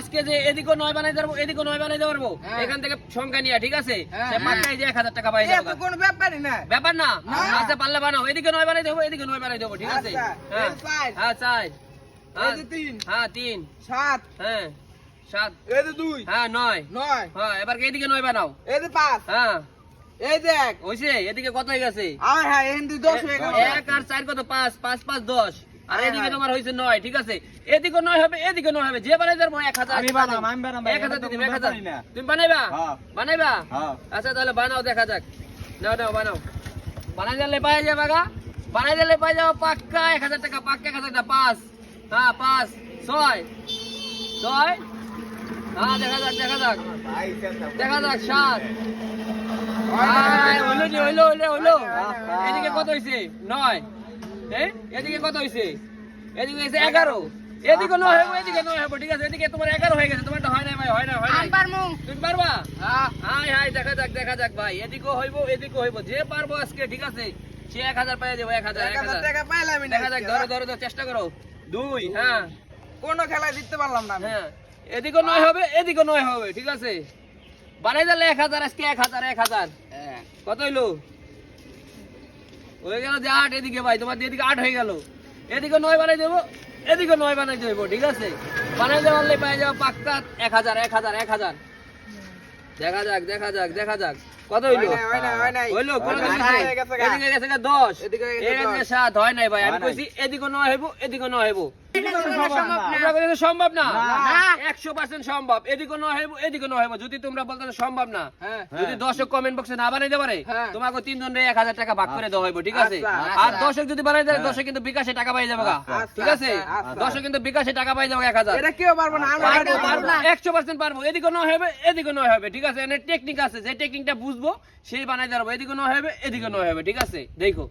আজকে যে এদিকে নয় বানাই পারব এদিকে নয় বানাই পারব হ্যাঁ। এখান থেকে সংখ্যা নিয়ে ঠিক আছে? হ্যাঁ, যে এক হাজার টাকা পাই এ যাবে। কোনো ব্যাপারই না। ব্যাপার না। আচ্ছা পারলে বানাও। এদিকে নয় বানাই দেবো এদিকে নয় বানাই দেবো ঠিক আছে? আচ্ছা, হ্যাঁ। হ্যাঁ চাই এই যে তিন। হ্যাঁ তিন। সাত। হ্যাঁ সাত। এই যে দুই। হ্যাঁ নয়। নয়। হ্যাঁ এবার এদিকে নয় বানাও? এই যে পাঁচ। হ্যাঁ। এই যে এক। এদিকে কত হয়ে গেছে? আর হ্যাঁ দশ হয়ে এক আর চার কত? পাঁচ পাঁচ পাঁচ দশ। আর হ্যাঁ, এদিকে। তোমার হয়েছে নয় ঠিক আছে? এদিকে নয় হবে এদিকে নয় হবে। যে বানাই দেবো এক হাজার আমি বানাম, আমি বানাম এক হাজার দিদি এক হাজার। তুমি বানাইবা? হ্যাঁ। বানাইবা? হ্যাঁ। আচ্ছা তাহলে বানাও দেখা যাক। নাও নাও বানাও। বানাই দিলে পাই যাবে গা। বানাই দিলে পাই যাব পাক্কা এক হাজার টাকা পাক্কা এক হাজার টাকা পাঁচ হ্যাঁ পাঁচ ছয়। ছয়। হ্যাঁ দেখা যাক দেখা যাক। দেখা যাক সাত। হইল হইল হইল হইল। এদিকে কত হইছে? নয়। এ? এদিকে কত হইছে? এদিকে হইছে এগারো। এদিকে নয় এদিকে নয় হইব ঠিক আছে? এদিকে তোমার এগারো হয়ে গেছে তোমারটা হয় না ভাই হয় না হয় না তুমি পারবা? হাই হাই দেখা যাক দেখা যাক ভাই এদিকেও হইব এদিকেও হইব। যে পারব আজকে ঠিক আছে? সে এক হাজার পাই যাব এক হাজার দেখা যাক ধরো ধরো ধরো, চেষ্টা করো। দুই হ্যাঁ। কোনো খেলায় জিততে পারলাম না। হ্যাঁ। এদিকে নয় হবে এদিকে নয় হবে ঠিক আছে? বানাই দিলে এক হাজার আজকে এক হাজার এক হাজার। কত হইল? হয়ে গেল যে আট, এদিকে ভাই, তোমার এদিকে আট হয়ে গেল। এদিকে নয় বানাই দেবো, এদিকে নয় বানাই দেবো, ঠিক আছে? বানাই দেওয়ার পাই যাব পাক্কা এক হাজার এক হাজার এক হাজার। দেখা যাক দেখা যাক দেখা যাক। কত হইল হয় হয় হয়। হইল হয় হয়ে। এদিকে গেছে দশ এদিকে। সাত হয় নাই ভাই আমি কইছি এদিকে নয় হইব এদিকে নয় হইব সম্ভব না। তোমরা বলছো সম্ভব না না। একশো পার্সেন্ট সম্ভব এদিকে নয় হইব এদিকে নয় হইব যদি তোমরা বলতো সম্ভব না হ্যাঁ যদি দর্শক কমেন্ট বক্সে না বানাইতে পারে হ্যাঁ। তোমাকে তিনজন এক হাজার টাকা ভাগ করে দেওয়া হইব ঠিক আছে আচ্ছা, আর আচ্ছা। দর্শক যদি বানাই দেয় হ্যাঁ। দর্শক কিন্তু বিকাশে টাকা পাই যাবে আচ্ছা, ঠিক আছে। দর্শক কিন্তু বিকাশে টাকা পাই যাবে এক হাজার এটা কেউ পারব না। একশো পার্সেন্ট পারব এদিকে নয় হবে এদিকে নয় হবে ঠিক আছে এনে টেকনিক আছে যে টেকনিকটা বুঝব সেই বানাই দেবো এদিকে নয় হবে এদিকে নয় হবে ঠিক আছে? দেখো।